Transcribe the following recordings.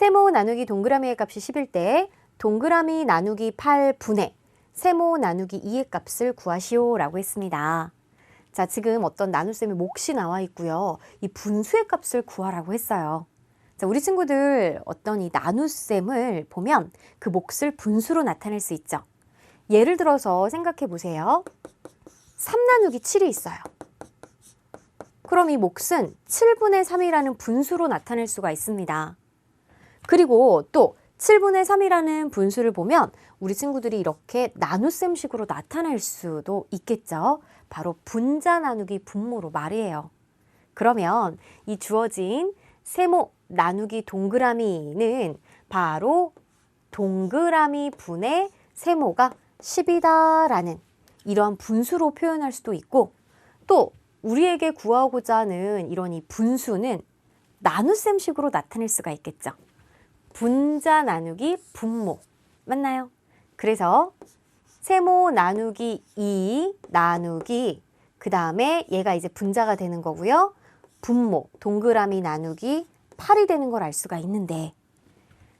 세모 나누기 동그라미의 값이 10일 때 동그라미 나누기 8분의 세모 나누기 2의 값을 구하시오 라고 했습니다. 자, 지금 어떤 나눗셈의 몫이 나와 있고요. 이 분수의 값을 구하라고 했어요. 자, 우리 친구들 어떤 이 나눗셈을 보면 그 몫을 분수로 나타낼 수 있죠. 예를 들어서 생각해 보세요. 3 나누기 7이 있어요. 그럼 이 몫은 7분의 3이라는 분수로 나타낼 수가 있습니다. 그리고 또 7분의 3이라는 분수를 보면 우리 친구들이 이렇게 나눗셈식으로 나타낼 수도 있겠죠. 바로 분자 나누기 분모로 말이에요. 그러면 이 주어진 세모 나누기 동그라미는 바로 동그라미 분의 세모가 10이다라는 이러한 분수로 표현할 수도 있고 또 우리에게 구하고자 하는 이런 이 분수는 나눗셈식으로 나타낼 수가 있겠죠. 분자 나누기 분모 맞나요? 그래서 세모 나누기 2 나누기 그 다음에 얘가 이제 분자가 되는 거고요. 분모 동그라미 나누기 8이 되는 걸 알 수가 있는데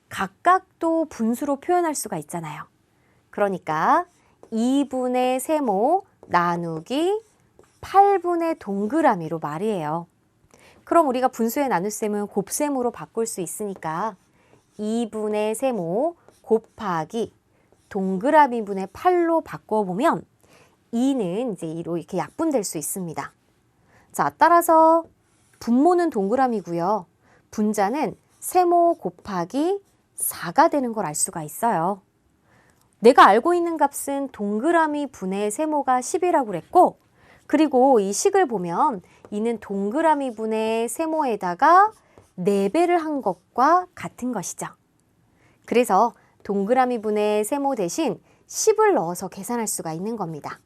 각각도 분수로 표현할 수가 있잖아요. 그러니까 2분의 세모 나누기 8분의 동그라미로 말이에요. 그럼 우리가 분수의 나눗셈은 곱셈으로 바꿀 수 있으니까 2분의 세모 곱하기 동그라미 분의 8로 바꿔보면 2는 이제 2로 이렇게 약분될 수 있습니다. 자, 따라서 분모는 동그라미고요. 분자는 세모 곱하기 4가 되는 걸 알 수가 있어요. 내가 알고 있는 값은 동그라미 분의 세모가 10이라고 그랬고 그리고 이 식을 보면 이는 동그라미 분의 세모에다가 4배를 한 것과 같은 것이죠. 그래서 동그라미 분의 세모 대신 10을 넣어서 계산할 수가 있는 겁니다.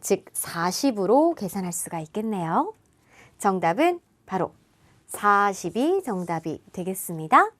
즉 40으로 계산할 수가 있겠네요. 정답은 바로 40이 정답이 되겠습니다.